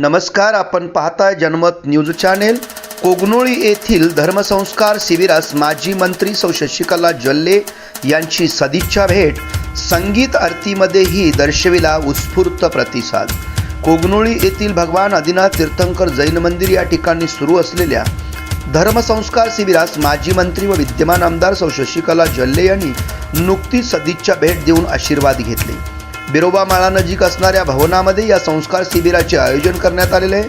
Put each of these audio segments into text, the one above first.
नमस्कार आपण पाहताय जनमत न्यूज चॅनेल. कोगनोळी येथील धर्मसंस्कार शिबिरास माजी मंत्री सौ शशिकला जल्ले यांची सदिच्छा भेट. संगीत आरतीमध्येही दर्शविला उत्स्फूर्त प्रतिसाद. कोगनोळी येथील भगवान आदिनाथ तीर्थंकर जैन मंदिर या ठिकाणी सुरू असलेल्या धर्मसंस्कार शिबिरास माजी मंत्री व विद्यमान आमदार सौ शशिकला जल्ले यांनी नुकतीच सदिच्छा भेट देऊन आशीर्वाद घेतले. बिरोबा माळानजीक असणाऱ्या भवनामध्ये या संस्कार शिबिराचे आयोजन करण्यात आलेले आहे.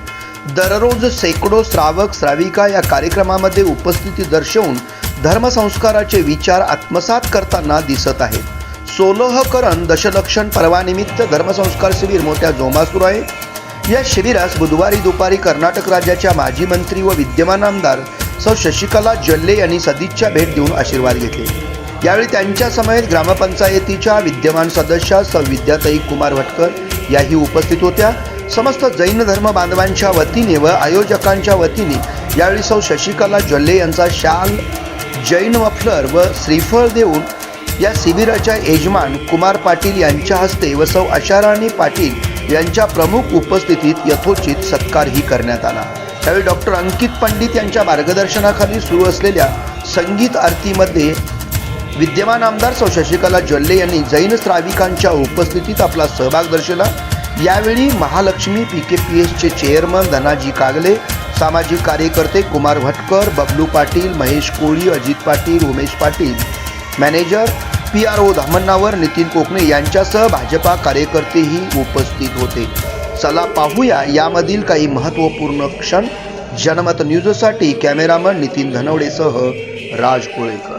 दररोज शेकडो श्रावक श्राविका या कार्यक्रमामध्ये उपस्थिती दर्शवून धर्मसंस्काराचे विचार आत्मसात करताना दिसत आहेत. सोलोहकरण दशलक्षण पर्वानिमित्त धर्मसंस्कार शिबिर मोठ्या जोमात सुरू आहे. या शिबिरास बुधवारी दुपारी कर्नाटक राज्याच्या माजी मंत्री व विद्यमान आमदार सौ शशिकला जल्ले यांनी सदिच्छा भेट देऊन आशीर्वाद घेतले. यावेळी त्यांच्या समेत ग्रामपंचायतीच्या विद्यमान सदस्या सविद्याताई विद्याताई कुमार भटकर याही उपस्थित होत्या. समस्त जैन धर्म बांधवांच्या वतीने व आयोजकांच्या वतीने यावेळी सौ शशिकला जल्ले यांचा शाल जैन वफलर व श्रीफळ देऊन या शिबिराच्या यजमान कुमार पाटील यांच्या हस्ते व सौ आशाराणी पाटील यांच्या प्रमुख उपस्थितीत यथोचित सत्कारही करण्यात आला. त्यावेळी डॉक्टर अंकित पंडित यांच्या मार्गदर्शनाखाली सुरू असलेल्या संगीत आरतीमध्ये विद्यमान आमदार सौ शशिकला जल्ले यांनी जैन श्राविकांच्या उपस्थितीत आपला सहभाग दर्शवला. यावेळी महालक्ष्मी पी के पी एसचे चेअरमन धनाजी कागले सामाजिक कार्यकर्ते Kumar Bhatkar Bablu Patil Mahesh Koli Ajit Patil Umesh Patil. Manager P R O Dhamannavar Nitin Kokane यांच्यासह भाजपा कार्यकर्तेही उपस्थित होते. चला पाहूया यामधील काही महत्त्वपूर्ण क्षण. जनमत न्यूजसाठी कॅमेरामन नितीन धनवडेसह राज कोळेकर.